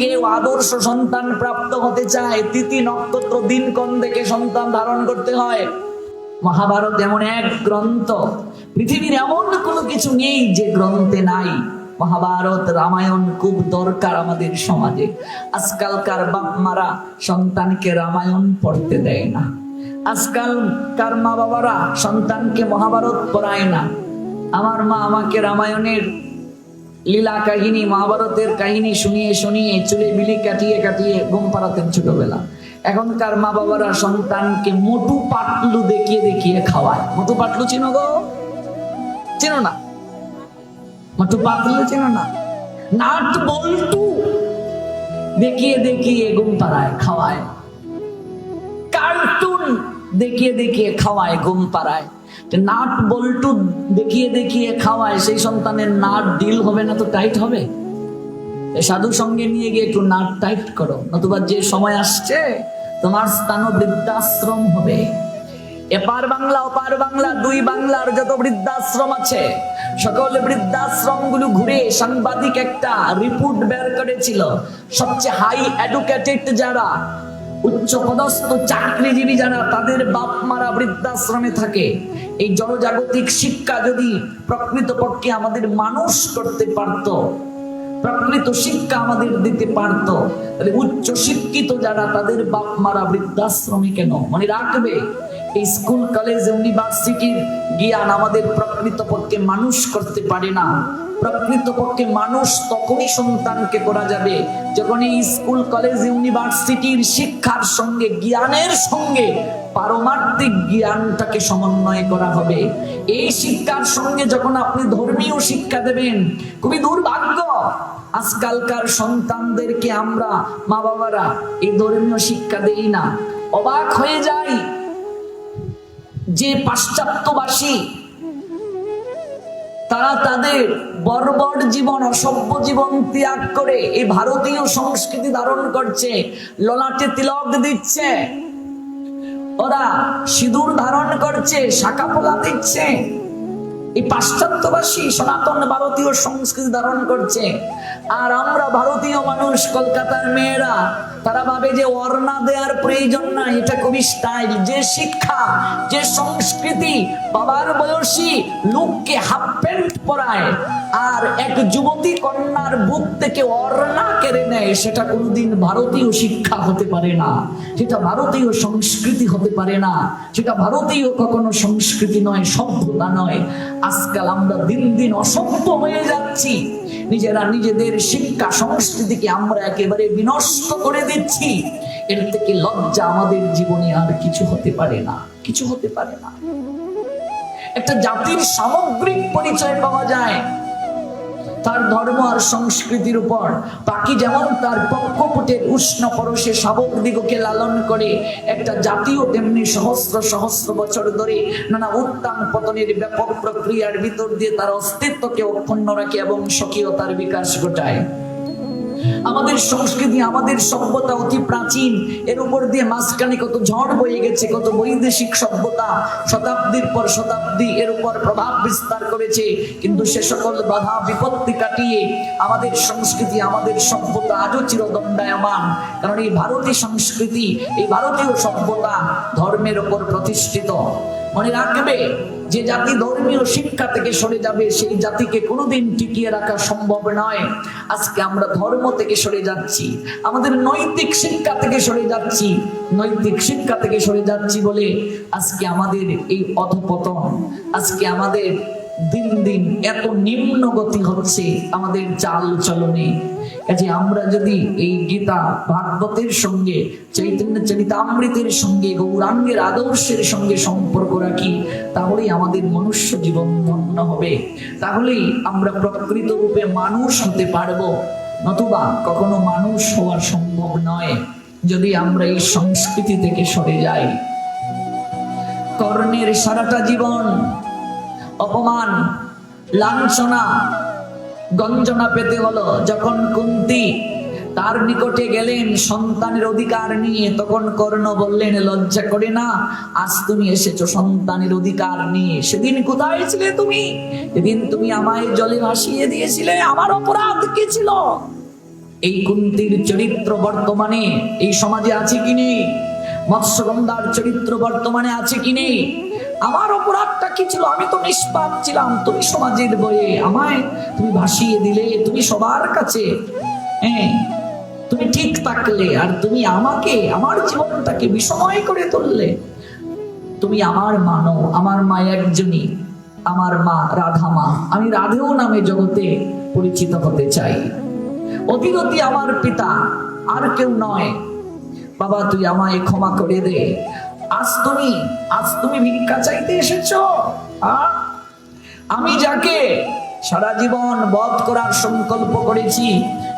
কেউ আদর্শ সন্তান প্রাপ্ত হতে চায়, তিথি নক্ষত্র দিন কোন দেখে সন্তান ধারণ করতে হয়। মহাভারত এমন এক গ্রন্থ। পৃথিবীর এমন কোনো কিছু নেই যে গ্রন্থে নাই। মহাভারত রামায়ণ খুব দরকার আমাদের সমাজে। আজকালকার বাপ মারা সন্তানকে রামায়ণ পড়তে দেয় না। আজকালকার মা বাবারা সন্তানকে মহাভারত পড়ায় না। আমার মা আমাকে রামায়ণের লীলা কাহিনী, মহাভারতের কাহিনী শুনিয়ে শুনিয়ে চুলে বিলি কাটিয়ে কাটিয়ে ঘুম পাড়াতেন ছোটবেলা। এখনকার মা বাবারা সন্তানকে মোটু পাটলু দেখিয়ে দেখিয়ে খাওয়ায়। মোটু পাটলু চিনো গো? চেনো না? মোটু পাতলু চেনো না? নাট বল্টু দেখিয়ে দেখিয়ে ঘুম পাড়ায়, খাওয়ায়। কার্টুন দেখিয়ে দেখিয়ে খাওয়ায়, ঘুম পাড়ায়। নাট বল্টু দেখিয়ে দেখিয়ে খাওয়ায়, সেই সন্তানের নাট ডিল হবে না তো টাইট হবে? সাধু সঙ্গে নিয়ে গিয়ে একটু নাট টাইট করো, নতুবা যে সময় আসছে, তোমার স্থান বৃদ্ধাশ্রম হবে। এপার বাংলা, ওপার বাংলা, দুই বাংলার যত বৃদ্ধাশ্রম আছে, সকল বৃদ্ধাশ্রমগুলো ঘুরে সাংবাদিক একটা রিপোর্ট বের করেছিল। সবচেয়ে হাই এডুকেটেড যারা উচ্চ পদস্থ চাকরিজীবী যারা তাদের বাপ মারা বৃদ্ধাশ্রমে থাকে, এই জনজাগতিক শিক্ষা যদি প্রকৃতপক্ষে আমাদের মানুষ করতে পারত, প্রকৃত শিক্ষা আমাদের দিতে পারত, তাহলে উচ্চ শিক্ষিত যারা তাদের বাপ মারা বৃদ্ধাশ্রমে কেন? মনে রাখবে স্কুল, কলেজ ইউনিভার্সিটির জ্ঞান আমাদের প্রকৃতপক্ষে মানুষ করতে পারে না। প্রকৃতপক্ষে মানুষ তখনই সন্তানকে করা যাবে যখন এই স্কুল, কলেজ, ইউনিভার্সিটির শিক্ষার সঙ্গে, জ্ঞানের সঙ্গে, পারমার্থিক জ্ঞানটাকে সমন্বয় করা হবে। এই শিক্ষার সঙ্গে যখন আপনি ধর্মীয় শিক্ষা দেবেন, খুবই দুর্ভাগ্য। আজকালকার সন্তানদেরকে আমরা মা বাবারা এই ধর্মীয় শিক্ষা দেই না। অবাক হয়ে যাই যে পাশ্চাত্যবাসী, তারা তাদের বর্বর জীবন, অসভ্য জীবন ত্যাগ করে এই ভারতীয় সংস্কৃতি ধারণ করছে, ললাটে তিলক দিচ্ছে। ওরা সিঁদুর ধারণ করছে, শাখা পোলা দিচ্ছে। এই পাশ্চাত্যবাসী, সনাতন ভারতীয় সংস্কৃতি ধারণ করছে। আর আমরা ভারতীয় মানুষ, কলকাতার মেয়েরা, তারা ভাবে যে অর্ণা দেওয়ার প্রয়োজন না এটা খুবই স্টাইল যে শিক্ষা, যে সংস্কৃতি, বাবার বয়সী লোককে হাফ প্যান্ট পরায়, আর এক যুবতী কন্যার বুক থেকে অর্ণা কেড়ে নেয়, সেটা কোনোদিন ভারতীয় শিক্ষা হতে পারে না, সেটা ভারতীয় সংস্কৃতি হতে পারে না, সেটা ভারতীয় কখনো সংস্কৃতি নয়, সভ্যতা নয়। আজকাল আমরা দিন দিন অসভ্য হয়ে যাচ্ছি। নিজেরা নিজেদের শিক্ষা সংস্কৃতিকে আমরা একেবারে বিনষ্ট করে দিচ্ছি। এর থেকে লজ্জা আমাদের জীবনে আর কিছু হতে পারে না, কিছু হতে পারে না। একটা জাতির সামগ্রিক পরিচয় পাওয়া যায়। তার ধর্ম আর সংস্কৃতির উপর। পাখি যেমন তার পক্ষপুটের উষ্ণ পরশে শাবক দিগকে লালন করে একটা জাতীয় তেমনি সহস্র সহস্র বছর ধরে নানা উত্তান পতনের ব্যাপক প্রক্রিয়ার ভিতর দিয়ে তার অস্তিত্বকে অক্ষুণ্ণ রাখে এবং স্বকীয়তার বিকাশ ঘটায়। আমাদের সংস্কৃতি, আমাদের সভ্যতা অতি প্রাচীন। এর উপর দিয়ে মাঝখানে কত ঝড় বয়ে গেছে, কত বৈদেশিক সভ্যতা শতাব্দীর পর শতাব্দী এর উপর প্রভাব বিস্তার করেছে। কিন্তু সে সকল বাধা, বিপত্তি কাটিয়ে আমাদের সংস্কৃতি, আমাদের সভ্যতা আজও চিরদণ্ডায়মান। কারণ এই ভারতীয় সংস্কৃতি, এই ভারতীয় সভ্যতা ধর্মের উপর প্রতিষ্ঠিত। মনে রাখবে যে জাতি ধর্মীয় শিক্ষা থেকে সরে যাবে, সেই জাতিকে কোনোদিন টিকিয়ে রাখা সম্ভব নয়। আজকে আমরা ধর্ম থেকে সরে যাচ্ছি, আমাদের নৈতিক শিক্ষা থেকে সরে যাচ্ছি, নৈতিক শিক্ষা থেকে সরে যাচ্ছি বলে আজকে আমাদের এই অধপতন, আজকে আমাদের দিন দিন এত নিম্ন গতি হচ্ছে আমাদের চাল চলনে। কাজে আমরা যদি এই গীতা ভাগবতের সঙ্গে, চৈতন্য চরিতামৃতের সঙ্গে, গৌরাঙ্গের আদর্শের সঙ্গে সম্পর্ক রাখি, তাহলেই আমাদের মনুষ্য জীবন ধন্য হবে। তাহলেই আমরা প্রকৃত রূপে মানুষ হতে পারব। নতুবা কখনো মানুষ হওয়া সম্ভব নয়, যদি আমরা এই সংস্কৃতি থেকে সরে যাই। কর্ণের সারাটা জীবন অপমান, লাঞ্ছনা, গঞ্জনা পেতে হলো। যখন কুন্তি তার নিকটে গেলেন, সন্তানের অধিকার নিয়ে তখন কর্ণ বললেন, লজ্জা করে না, আজ তুমি এসেছ সন্তানের অধিকার নিয়ে। সেদিন কোথায় ছিলে তুমি? সেদিন তুমি আমায় জলে ভাসিয়ে দিয়েছিলে, আমার অপরাধ কি ছিল? এই কুন্তির চরিত্র বর্তমানে এই সমাজে আছে কি নেই? মৎস্যগন্ধার চরিত্র বর্তমানে আছে কি নেই? আমার অপরাধটা কি ছিল? আমি তো নিষ্পাপ ছিলাম। তুমি সমাজের বয়ে আমায় তুমি ভাসিয়ে দিলে, তুমি সবার কাছে হ্যাঁ তুমি ঠিক থাকলে আর তুমি আমাকে, আমার জীবনটাকে বিষময় করে তুললে। তুমি আমার মানো, আমার মা একজনই, আমার মা রাধা মা। আমি রাধেও নামে জগতে পরিচিত হতে চাই। অতিগতি আমার পিতা, আর কেউ নয়। বাবা, তুই আমায় ক্ষমা করে দে। আজ তুমি আজ তুমি ভিক্ষা চাইতে এসেছ? আমি যাকে সারা জীবন বধ করার সংকল্প করেছি,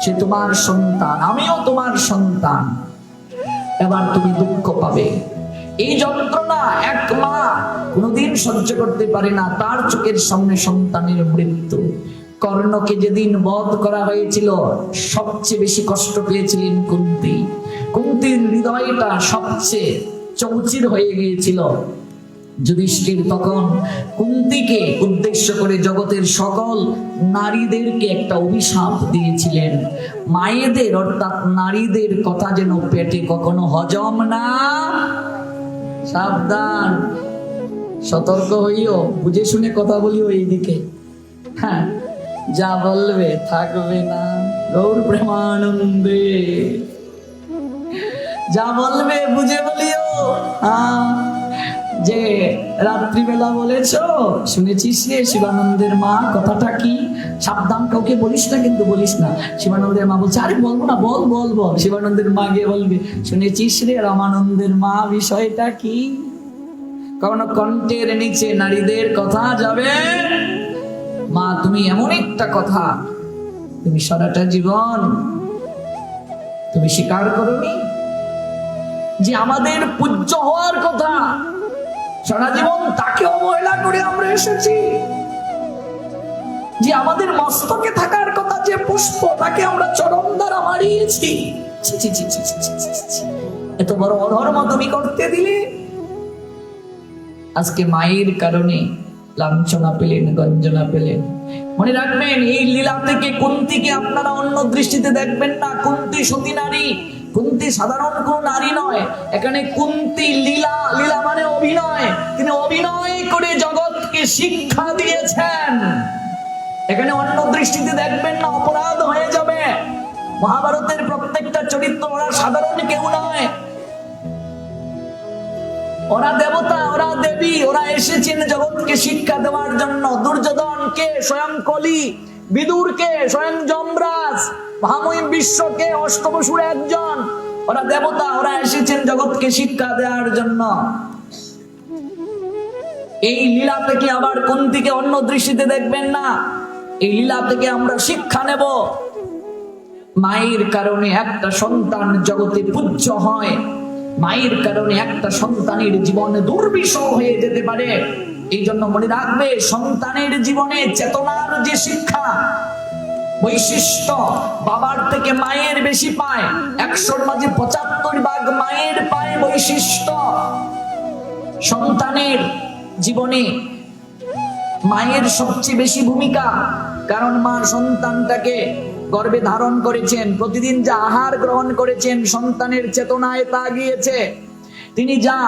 সে তোমার সন্তান, আমিও তোমার সন্তান। এবার তুমি দুঃখ পাবে। এই যন্ত্রণা এক মা কোনোদিন সহ্য করতে পারে না, তার চোখের সামনে সন্তানের মৃত্যু। কর্ণকে যেদিন বধ করা হয়েছিল, সবচেয়ে বেশি কষ্ট পেয়েছিলেন কুন্তি। কুন্তির হৃদয়টা সবচেয়ে চৌচির হয়ে গিয়েছিল? যুধিষ্ঠির তখন কুন্তিকে উদ্দেশ্য করে জগতের সকল নারীদেরকে একটা অভিশাপ দিয়েছিলেন? মায়েদের অর্থাৎ নারীদের কথা যেন পেটে কখনো হজম না। সাবধান, সতর্ক হইও, বুঝে শুনে কথা বলিও এইদিকে। হ্যাঁ যা বলবে থাকবে না। গৌর প্রেমানন্দে। যা বলবে বুঝে বলিও। যে রাত্রিবেলা বলেছ শুনেছিস রে শিবানন্দের মা, কথাটা কি? সাবধান, কাউকে বলিস না, কিন্তু বলিস না। শিবানন্দের মা বলছে, আরে বলব না, বল বল বল। শিবানন্দের মা গিয়ে বলবে শুনেছিস রে রামানন্দের মা, বিষয়টা কি? কখনো কণ্ঠের নিচে নারীদের কথা যাবে? মা, তুমি এমন একটা কথা। তুমি সারাটা জীবন, তুমি স্বীকার করনি? যে আমাদের পূজ্য হওয়ার কথা। সারা জীবন তাকে অবহেলা করে আমরা এসেছি। যে আমাদের মস্তকে থাকার কথা, যে পুষ্প, তাকে আমরা চরম দ্বারা মারিয়েছি এত বড় অধর্ম তুমি করতে দিলে। আজকে মায়ের কারণে লাঞ্ছনা পেলেন, গঞ্জনা পেলেন। মনে রাখবেন, এই লীলা থেকে কুন্তিকে আপনারা অন্য দৃষ্টিতে দেখবেন না। কুন্তি সতী নারী কুন্তি সাধারণ কোন নারী নয়। এখানে কুন্তি লীলা লীলা মানে অভিনয়। তিনি অভিনয় করে জগৎকে শিক্ষা দিয়েছেন। এখানে অন্য দৃষ্টিতে দেখবেন না, অপরাধ হয়ে যাবে। মহাভারতের প্রত্যেকটা চরিত্র ওরা সাধারণ কেউ নয়। ওরা দেবতা, ওরা দেবী, ওরা এসেছেন জগৎকে শিক্ষা দেওয়ার জন্য। দুর্যোধন কে স্বয়ং কলি বিদুর কে স্বয়ং যমরাজ। মহামহিম বিশ্বকে অষ্টবসুর একজন। ওরা দেবতা, ওরা এসেছেন জগৎকে শিক্ষা দেওয়ার জন্য। এই লীলা থেকে আবার কুন্তিকে অন্য দৃষ্টিতে দেখবেন না? এই লীলা থেকে আমরা শিক্ষা নেব? মায়ের কারণে একটা সন্তান জগতে পূজ্য হয়। মায়ের কারণে একটা সন্তানের জীবনে দুর্বিষহ হয়ে যেতে পারে। এই জন্য মনে রাখবে, সন্তানের জীবনে চেতনার যে শিক্ষা বৈশিষ্ট্য, বাবার থেকে মায়ের বেশি পায়। একশোর মাঝে পঁচাত্তর ভাগ মায়ের পায় বৈশিষ্ট্য। সন্তানের জীবনে মায়ের সবচেয়ে বেশি ভূমিকা, কারণ মা সন্তানটাকে গর্বে ধারণ করেছেন, প্রতিদিন যা আহার গ্রহণ করেছেন, সন্তানের চেতনায় তা গিয়েছে। তিনি যা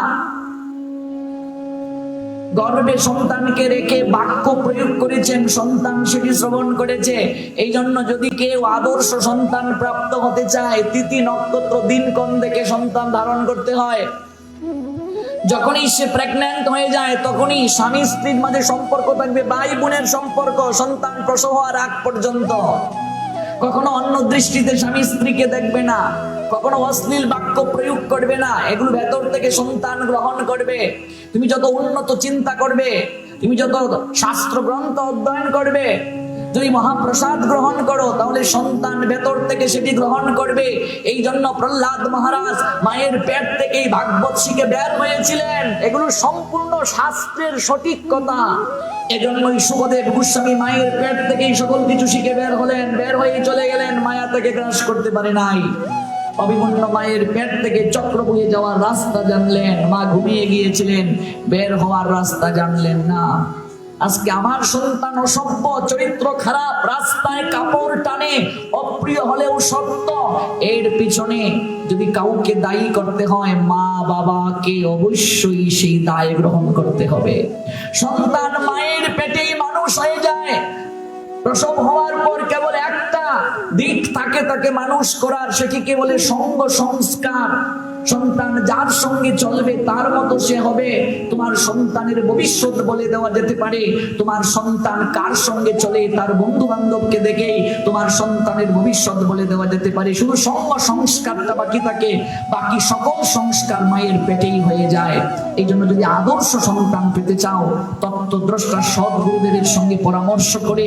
গর্ভে সন্তানকে রেখে বাক্য প্রয়োগ করেছেন, সন্তান সেটি শ্রবণ করেছে। এই জন্য যদি কেউ আদর্শ সন্তান প্রাপ্ত হতে চায়, তিথি নক্ষত্র দিন কম দেখে সন্তান ধারণ করতে হয়। যখনই সে প্রেগন্যান্ট হয়ে যায়, তখনই স্বামী স্ত্রীর মাঝে সম্পর্ক থাকবে, ভাই বোনের সম্পর্ক, সন্তান প্রসব হওয়ার আগ পর্যন্ত। কখনো অন্য দৃষ্টিতে স্বামী স্ত্রীকে দেখবে না। কখনো অশ্লীল বাক্য প্রয়োগ করবে না। এগুলো ভেতর থেকে সন্তান গ্রহণ করবে। তুমি যত উন্নত চিন্তা করবে, তুমি যত শাস্ত্র গ্রন্থ অধ্যয়ন করবে, যদি মহাপ্রসাদ গ্রহণ করো, তাহলে সন্তান ভেতর থেকে সেটি গ্রহণ করবে। এই জন্য প্রহ্লাদ মহারাজ মায়ের পেট থেকেই ভাগবত শিখে বের হয়েছিলেন। এগুলো সম্পূর্ণ শাস্ত্রের সঠিক কথা। এজন্যই সুখদেব গোস্বামী মায়ের পেট থেকেই সকল কিছু শিখে বের হলেন, বের হয়ে চলে গেলেন, মায়া থেকে গ্রাস করতে পারে নাই। অভিমন্য মায়ের পেট থেকে চক্র বয়ে যাওয়ার রাস্তা জানলেন। মা ঘুমিয়ে গিয়েছিলেন। বের হওয়ার রাস্তা জানলেন না। আজকে আমার সন্তান অসভ্য, চরিত্র খারাপ, রাস্তায় কাপড় টানে, অপ্রিয় হলেও সত্য। এর পিছনে যদি কাউকে দায়ী করতে হয়, মা বাবাকে অবশ্যই সেই দায় গ্রহণ করতে হবে। সন্তান মায়ের পেটেই মানুষ হয়ে যায়। প্রসব হওয়ার দিক থাকে তাকে মানুষ করার সেটিকে বলে সঙ্গ সংস্কার? সন্তান যার সঙ্গে চলবে তার মতো সে হবে। তোমার সন্তানের ভবিষ্যৎ বলে দেওয়া যেতে পারে। তোমার সন্তান কার সঙ্গে চলে তার বন্ধু বান্ধবকে দেখেই তোমার সন্তানের ভবিষ্যৎ বলে দেওয়া যেতে পারে। শুধু সঙ্গ সংস্কারটা বাকি থাকে, বাকি সকল সংস্কার মায়ের পেটেই হয়ে যায়। এই জন্য যদি আদর্শ সন্তান পেতে চাও, তত্ত্বদ্রষ্টা সৎ গুরুদেবের সঙ্গে পরামর্শ করে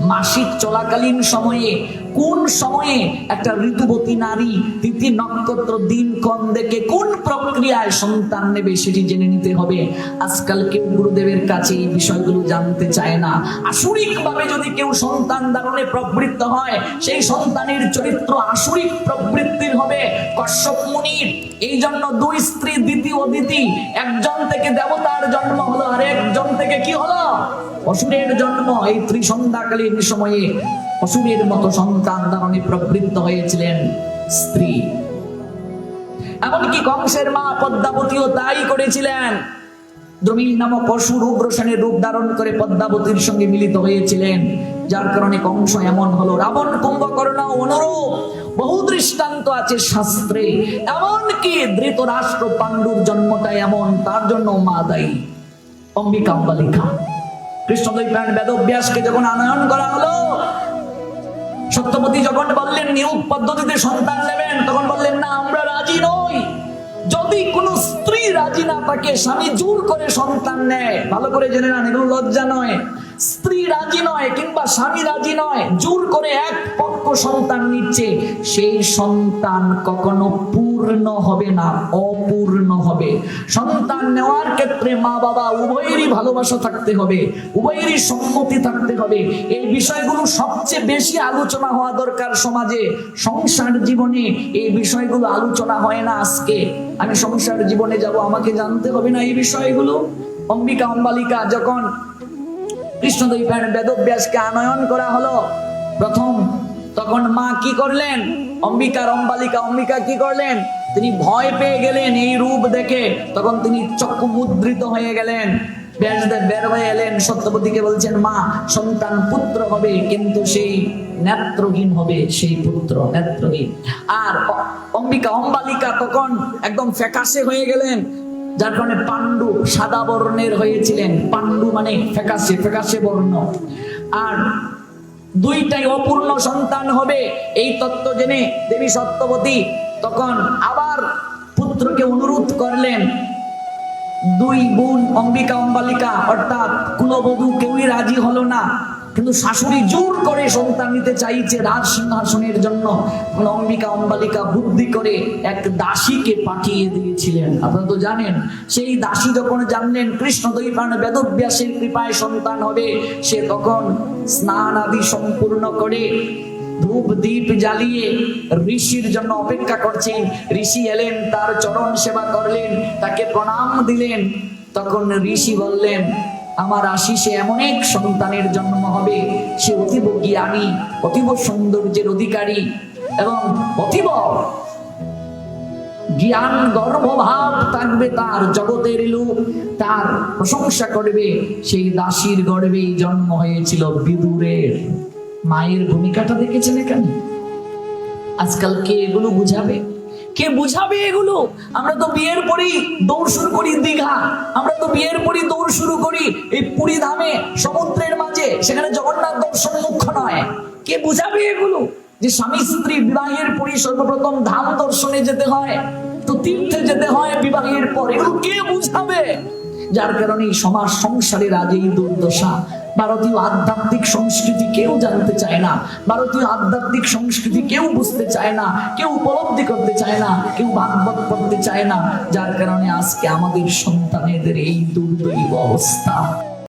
মাসিক চলাকালীন সময়ে, কোন সময়ে একটা ঋতুবতী নারী তিথি নক্ষত্র দিন কম দেখে কোন প্রক্রিয়ায় সন্তান নেবে সেটি জেনে নিতে হবে। আজকাল কেউ গুরুদেবের কাছে এই বিষয়গুলো জানতে চায় না। আসুরিক ভাবে যদি কেউ সন্তান ধারণে প্রবৃত্ত হয়, সেই সন্তানের চরিত্র আসুরিক আসরিক প্রবৃত্তির হবে। কশ্যপ মুনির, এই জন্য দুই স্ত্রী দ্বিতীয় অদিতি, একজন থেকে দেবতার জন্ম হলো, আর একজন থেকে কি হলো? অসুরের জন্ম। এই ত্রিসন্ধ্যাকালীন সময়ে অসুরের মতো সন্তান ধারণে প্রবৃত্ত হয়েছিলেন স্ত্রী। এমনকি কংসের মা পদ্মাবতীও তাই করেছিলেন। দ্রমিল নামক পশু রূপরোশনের রূপ ধারণ করে পদ্মাবতীর সঙ্গে মিলিত হয়েছিলেন। যার কারণে কংস এমন হলো। রাবণ, কুম্ভকর্ণ অনুরূপ বহু দৃষ্টান্ত আছে শাস্ত্রে। এমনকি ধৃতরাষ্ট্র পাণ্ডুর জন্মটা এমন, তার জন্য মা দায়ী। অম্বিকা অম্বালিকা। কৃষ্ণদৈপায়ন বেদব্যাসকে যখন আনয়ন করা হলো, সত্যপতি যখন বললেন নিয়োগ পদ্ধতিতে সন্তান নেবেন। তখন বললেন, না, আমরা রাজি নই। যদি কোন স্ত্রী রাজি না থাকে, স্বামী জোর করে সন্তান নেয়, ভালো করে জেনে না এগুলো লজ্জা নয়। স্ত্রী রাজি নয় কিংবা স্বামী রাজি নয়, জোর করে এক পক্ষ সন্তান নিচ্ছে, সেই সন্তান কখনো পূর্ণ হবে না, অপূর্ণ হবে। সন্তান নেওয়ার ক্ষেত্রে মা বাবা উভয়েরই ভালোবাসা থাকতে হবে, উভয়েরই সম্মতি থাকতে হবে। এই বিষয়গুলো সবচেয়ে বেশি আলোচনা হওয়া দরকার সমাজে। সংসার জীবনে এই বিষয়গুলো আলোচনা হয় না আজকে। আমি সংসার জীবনে যাব, আমাকে জানতে হবে না এই বিষয়গুলো? অম্বিকা অম্বালিকা যখন কৃষ্ণদৈপায়ন বেদব্যাসকে আনয়ন করা হলো প্রথম, তখন মা কি করলেন? অম্বিকার অম্বালিকা অম্বিকা কি করলেন? তিনি ভয় পেয়ে গেলেন এই রূপ দেখে। তখন তিনি চক্ষু মুদ্রিত হয়ে গেলেন। বের হয়ে এলেন। সত্যবতীকে বলছেন, মা, সন্তান পুত্র হবে, কিন্তু সেই নেত্রহীন হবে, সেই পুত্র নেত্রহীন। আর অম্বিকা অম্বালিকা তখন একদম ফ্যাকাশে হয়ে গেলেন। যার কারণে পাণ্ডু সাদা বর্ণের হয়েছিলেন। পাণ্ডু মানে ফ্যাকাশে ফ্যাকাশে বর্ণ। আর দুইটাই অপূর্ণ সন্তান হবে। এই তত্ত্ব জেনে দেবী সত্যবতী তখন আবার পুত্রকে অনুরোধ করলেন, দুই বোন অম্বিকা অম্বালিকা, অর্থাৎ কুলবধূ কেউই রাজি হলো না। কিন্তু শাশুড়ি জোর করে সন্তান নিতে চাইছে রাজ সিংহাসনের জন্য। অম্বিকা অম্বালিকা বুদ্ধি করে এক দাসীকে পাঠিয়ে দিয়েছিলেন। আপনারা তো জানেন, সেই দাসী যখন জানলেন কৃষ্ণ দৈপান বেদব্যাসের কৃপায় সন্তান হবে, সে তখন স্নান আদি সম্পূর্ণ করে ধূপ দ্বীপ জ্বালিয়ে ঋষির জন্য অপেক্ষা করছেন। ঋষি এলেন, তার চরণ সেবা করলেন, তাকে প্রণাম দিলেন। তখন ঋষি বললেন আমার আশিসে এমন এক সন্তানের জন্ম হবে, সে অতীব জ্ঞানী, অতীব সৌন্দর্যের অধিকারী এবং অতীব জ্ঞান গর্ভভাব থাকবে তার জগতের লোক। তার প্রশংসা করবে, সেই দাসীর গর্ভেই জন্ম হয়েছিল বিদুরের। মায়ের ভূমিকাটা দেখেছেন এখানে? আজকাল কে এগুলো বুঝাবে? কে বুঝাবে এগুলো? আমরা তো বিয়ের পরেই দৌড় শুরু করি দীঘা। আমরা তো বিয়ের পরেই দৌড় শুরু করি এই পুরী ধামে, সমুদ্রের মাঝে, সেখানে জগন্নাথ দর্শন মুখ্য নয়। কে বুঝাবে এগুলো? যে স্বামী স্ত্রী বিবাহের পরই সর্বপ্রথম ধাম দর্শনে যেতে হয়, তো তীর্থে যেতে হয় বিবাহের পর। এগুলো কে বুঝাবে? যার কারণে সমাজ সংসারের আজ এই দুর্দশা। ভারতীয় আধ্যাত্মিক সংস্কৃতি কেউ জানতে চায় না। ভারতীয় আধ্যাত্মিক সংস্কৃতি কেউ বুঝতে চায় না, কেউ উপলব্ধি করতে চায় না, কেউ ভাগবত করতে চায় না। যার কারণে আজকে আমাদের সন্তানেদের এই দুর্দৈব অবস্থা।